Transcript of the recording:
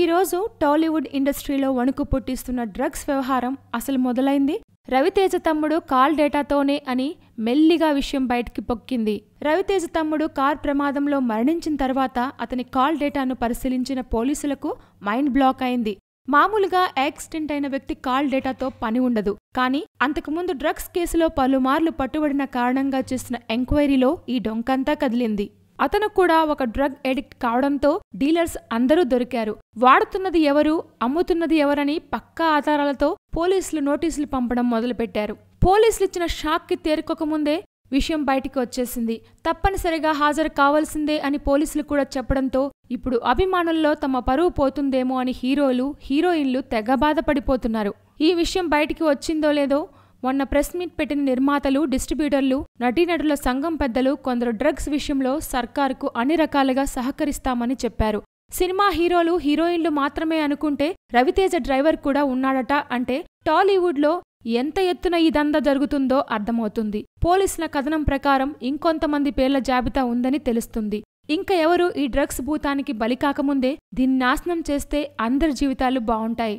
ఈరోజు టాలీవుడ్ ఇండస్ట్రీలో వణుకు పుట్టిస్తున్న డ్రగ్స్ వ్యవహారం అసలు మొదలైంది. రవితేజ తమ్ముడు కాల్ డేటాతోనే అని మెల్లిగా విషయం బయటికి పొక్కింది. రవితేజ తమ్ముడు కార్ ప్రమాదంలో మరణించిన తర్వాత అతని కాల్ డేటాను పరిశీలించిన పోలీసులకు మైండ్ బ్లాక్ అయింది. మామూలుగా యాక్సిడెంట్ అయిన వ్యక్తి కాల్ డేటాతో పని ఉండదు. కానీ అంతకుముందు డ్రగ్స్ కేసులో పలుమార్లు పట్టుబడిన కారణంగా చేసిన ఎంక్వైరీలో ఈ డొంకంతా కదిలింది. అతను కూడా ఒక డ్రగ్ ఎడిక్ట్ కావడంతో డీలర్స్ అందరూ దొరికారు. వాడుతున్నది ఎవరు అమ్ముతున్నది ఎవరని పక్కా ఆధారాలతో పోలీసులు నోటీసులు పంపడం మొదలుపెట్టారు. పోలీసులు ఇచ్చిన షాక్కి తేరుకోకముందే విషయం బయటికి వచ్చేసింది. తప్పనిసరిగా హాజరు కావాల్సిందే అని పోలీసులు కూడా చెప్పడంతో ఇప్పుడు అభిమానుల్లో తమ పరువు పోతుందేమో అని హీరోలు హీరోయిన్లు తెగ బాధపడిపోతున్నారు. ఈ విషయం బయటికి వచ్చిందో లేదో మొన్న ప్రెస్ మీట్ పెట్టిన నిర్మాతలు డిస్ట్రిబ్యూటర్లు నటీనటుల సంఘం పెద్దలు కొందరు డ్రగ్స్ విషయంలో సర్కార్కు అన్ని రకాలుగా సహకరిస్తామని చెప్పారు. సినిమా హీరోలు హీరోయిన్లు మాత్రమే అనుకుంటే రవితేజ డ్రైవర్ కూడా ఉన్నాడట అంటే టాలీవుడ్లో ఎంత ఎత్తున ఇదంతా జరుగుతుందో అర్థమవుతుంది. పోలీసుల కథనం ప్రకారం ఇంకొంతమంది పేర్ల జాబితా ఉందని తెలుస్తుంది. ఇంకా ఎవరు ఈ డ్రగ్స్ భూతానికి బలి కాకముందే దీన్ని నాశనం చేస్తే అందరి జీవితాలు బావుంటాయి